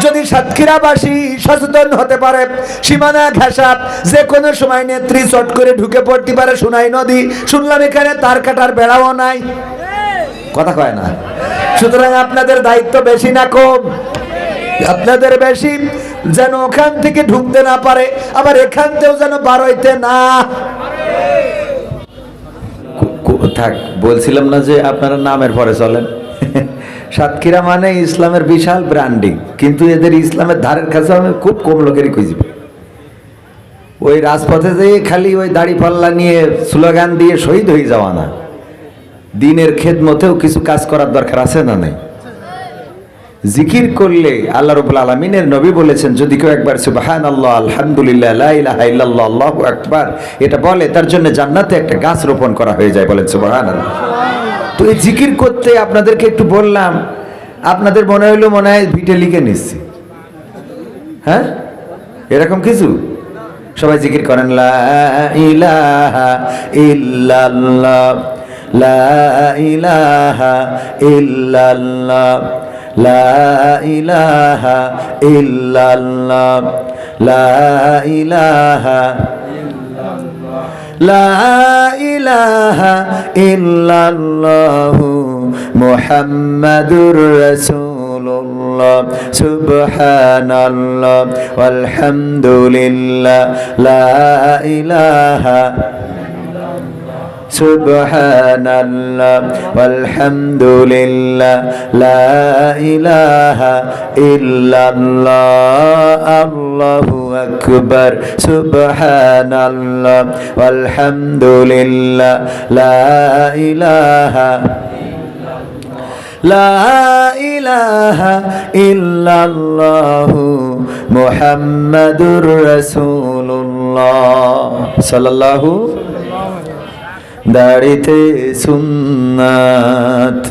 যদি সাতক্ষীরাবাসী সচেতন হতে পারে, সীমানা ঘেঁষা, যে কোনো সময় নেত্রী চট করে ঢুকে পড়তে পারে সোনাই নদী। শুনলাম এখানে তার কাটার বেড়াও নাই। কথা কয় না। সুতরাং আপনাদের দায়িত্ব বেশি না কম। আপনাদের বেশি। যেন ওখান থেকে ঢুকতে না পারে, আবার এখান থেকেও যেন বার হইতে না। থাক, বলছিলাম না যে আপনারা নামের পরে চলেন। সাতক্ষীরা মানে ইসলামের বিশাল ব্র্যান্ডিং কিন্তু এদের ইসলামের ধারের কাছে আমি খুব কম লোকেরই খুঁজবে ওই রাজপথে যেয়ে খালি ওই দাড়ি পাল্লা নিয়ে স্লোগান দিয়ে শহীদ হয়ে যাওয়া না। দিনের খেদমতেও কিছু কাজ করার দরকার আছে না নাই? জিকির করলে আল্লাহ রবুল আলমিনের নবী বলেছেন, যদি কেউ একবার সুবাহান আল্লাহ আলহামদুলিল্লাহ আল্লাহু আকবার, এটা বলে, তার জন্য জান্নাতে একটা গাছ রোপণ করা হয়ে যায় বলেন সুবাহান তো এই জিকির করতে আপনাদেরকে একটু বললাম, আপনাদের মনে হইল মনে হয় ভিটে লিখে নিচ্ছি। হ্যাঁ? এরকম কিছু? সবাই জিকির করেন, লা ইলাহা লা ইলাহা লা ইলাহা লা ইলাহা লা ইলাহা ইল্লাল্লাহু মুহাম্মাদুর রাসূলুল্লাহ সুবহানাল্লাহ ওয়ালহামদুলিল্লাহ লা ইলাহা সুবহানাল্লাহ, ওয়ালহামদুলিল্লাহ, লা ইলাহা ইল্লাল্লাহ, আল্লাহু আকবার, সুবহানাল্লাহ, ওয়ালহামদুলিল্লাহ, লা ইলাহা লা ইলাহা ইল্লাল্লাহু মুহাম্মাদুর রাসূলুল্লাহ, সাল্লাল্লাহু দাড়িতে সুন্নাত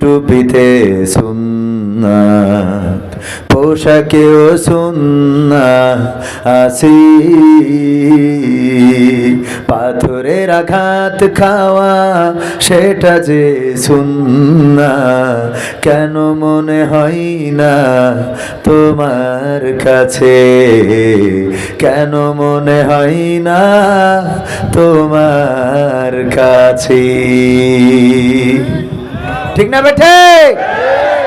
টুপিতে সুন্নাত। পোশাকেও সুন্না আসি পাথরের আঘাত খাওয়া, সেটা যে সুন্না, কেন মনে হয় না তোমার কাছে? কেন মনে হয় না তোমার কাছে? ঠিক না বেঠে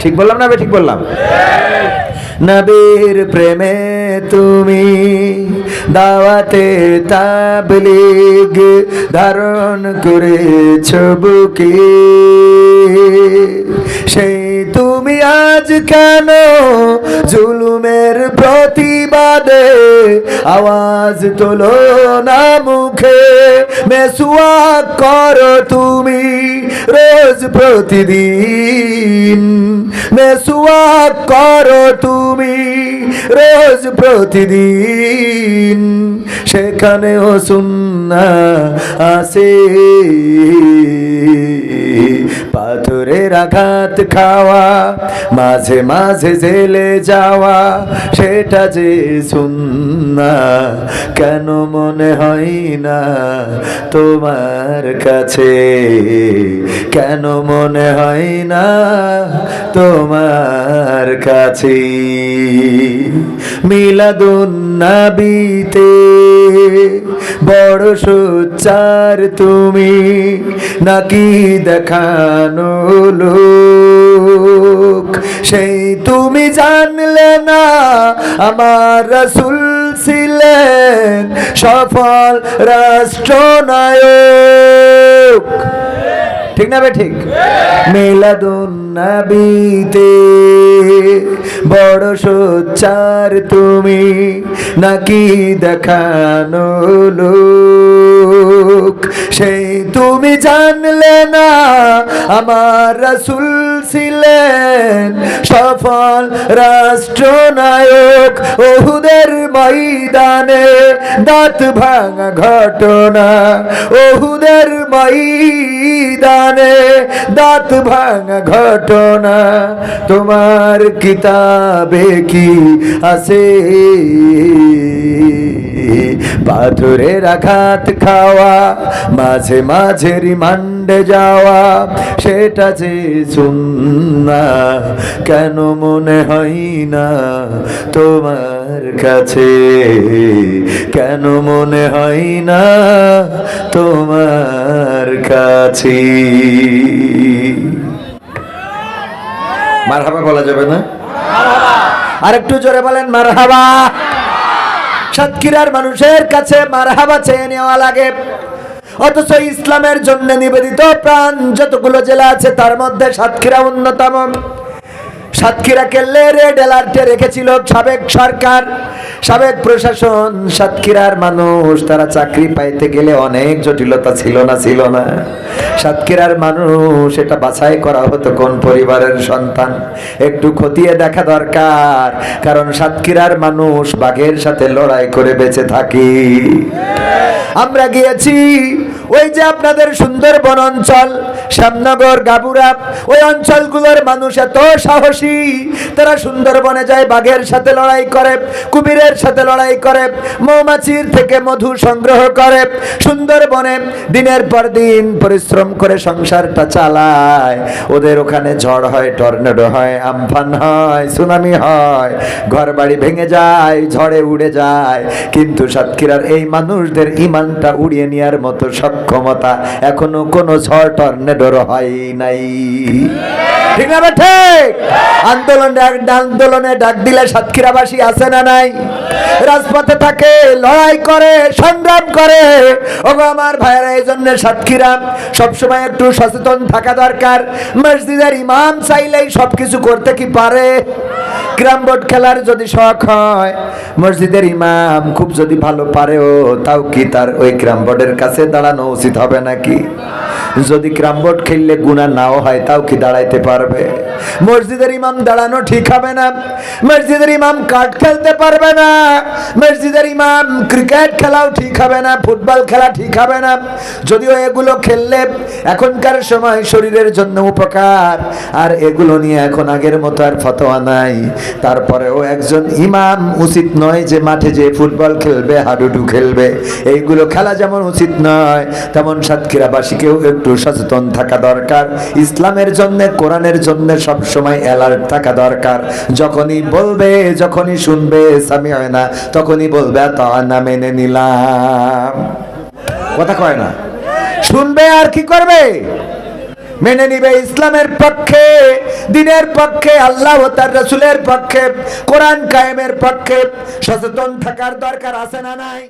ঠিক বললাম না ঠিক বললাম? নবীর প্রেমে তুমি দাওয়াতে তাবলিগ ধারণ করেছ বুকে। সেই তুমি আজ কেন জুলুমের প্রতিবাদে আওয়াজ তোলো না মুখে। মেসুয়া করো তুমি রোজ প্রতিদিন। মেসুয়া করো তুমি রোজ প্রতিদিন। সেখানেও সুন্না আসে পাথরের আঘাত খাওয়া, মাঝে মাঝে জেলে যাওয়া, সেটা যে সুন্না, কেন মনে হয় না তোমার কাছে? কেন মনে হয় না তোমার কাছে? মিলাদুন নাবিতে বড় সোচ্চার তুমি নাকি দেখানো লোক? সেই তুমি জানলে না আমার রসুল ছিলেন সফল রাষ্ট্রনায়ক। ঠিক না বে ঠিক? মেলাদুন্নাবিতে নবীতে বড় সোচ্চার তুমি নাকি দেখানো লোক? সেই তুমি জানলে না আমার রাসূল ছিলেন সফল রাষ্ট্রনায়ক ওহুদের ময়দানে দাঁত ভাঙা ঘটনা। ওহুদের ময়দানে দাঁত ভাঙা ঘটনা। তোমার কিতাবে কি আছে? পাথরের আঘাত খাওয়া, মাঝে মাঝে রিমান্ডে যাওয়া, সেটা যে শুননা কেন মনে হয় না তোমার কাছে? কেন মনে হয় না তোমার কাছে? মারহাবা বলা যাবে না? আর একটু জোরে বলেন, মারহাবা। সাতক্ষীরার মানুষের কাছে মারহাবা চেয়ে নেওয়া লাগে। অথচ ইসলামের জন্য নিবেদিত প্রাণ যতগুলো জেলা আছে, তার মধ্যে সাতক্ষীরা অন্যতম। সাতক্ষীরা কেল্লে রেড অ্যালার্টে রেখেছিল সাবেক সরকার, সাবেক প্রশাসন। সাতক্ষীরার মানুষ, তারা চাকরি পাইতে গেলে অনেক জটিলতা ছিল না ছিল না। সাতক্ষীরার মানুষ, এটা বাছাই করা হতো কোন পরিবারের সন্তান? একটু খতিয়ে দেখা দরকার, কারণ সাতক্ষীরার মানুষ বাঘের সাথে লড়াই করে বেঁচে থাকি। আমরা গিয়েছি ওই যে আপনাদের সুন্দরবন অঞ্চল শ্যামনগর, গাবুরা, ওই অঞ্চলগুলোর মানুষ এত সাহসী। তারা সুন্দরবনে যায়, বাঘের সাথে লড়াই করে, কুমিরের সাথে লড়াই করে, মৌমাছির থেকে মধু সংগ্রহ করে, সুন্দরবনে দিনের পর দিন পরিশ্রম করে সংসারটা চালায়। ওদের ওখানে ঝড় হয়, টর্নেডো হয়, আমফান হয়, সুনামি হয় ঘর বাড়ি ভেঙে যায়, ঝড়ে উড়ে যায়। কিন্তু সাতক্ষীরার এই মানুষদের ইমানটা উড়িয়ে নেওয়ার মতো সক্ষমতা এখনও কোনো ঝড় টর্নেডোর হয় নাই। ঠিক না ঠিক? আন্দোলন আন্দোলনে ডাক দিলে সাতক্ষীরাবাসী আছে না নাই? রাজপথে থাকে, লড়াই করে, সংগ্রাম করে। ওগো আমার ভাইয়েরা, এই জন্য সাতক্ষীরা সবসময় একটু সচেতন থাকা দরকার। মসজিদের ইমাম চাইলেই সবকিছু করতে কি পারে? গ্রাম বোর্ড খেলার যদি শখ হয়, মসজিদের ইমাম খুব যদি ভালো পারেও, তাও কি তার ওই গ্রাম বোর্ডের কাছে দাঁড়ানো উচিত হবে নাকি? যদি ক্রাম বোর্ড খেললে গুণা নাও হয়, তাও কি দাঁড়াইতে পারবে? মসজিদের ইমাম দাঁড়ানো ঠিক হবে না। মসজিদের ইমাম কাঠ খেলতে পারবে না। মসজিদের ইমাম ক্রিকেট খেলাও ঠিক হবে না, ফুটবল খেলা ঠিক হবে না। যদিও এগুলো খেললে এখনকার সময় শরীরের জন্য উপকার, আর এগুলো নিয়ে এখন আগের মতো আর ফতোয়া নাই। তারপরেও একজন ইমাম উচিত নয় যে মাঠে যে ফুটবল খেলবে, হাডুডু খেলবে। এইগুলো খেলা যেমন উচিত নয়, তেমন সাতক্ষীরাবাসীকেও একটু সচেতন থাকা দরকার। ইসলামের জন্য, কোরআনের জন্য সব সময় অ্যালার্ট থাকা দরকার। যখনই বলবে, যখনই শুনবে সামি হয় না, তখনই বলবে তা না মেনে নিলাম। কথা কয় না। শুনবে আর কি করবে? মেনে নিবে ইসলামের পক্ষে, দিনের পক্ষে, আল্লাহ তার রসুলের পক্ষে, কোরআন কায়েমের পক্ষে। সচেতন থাকার দরকার আছে না নাই?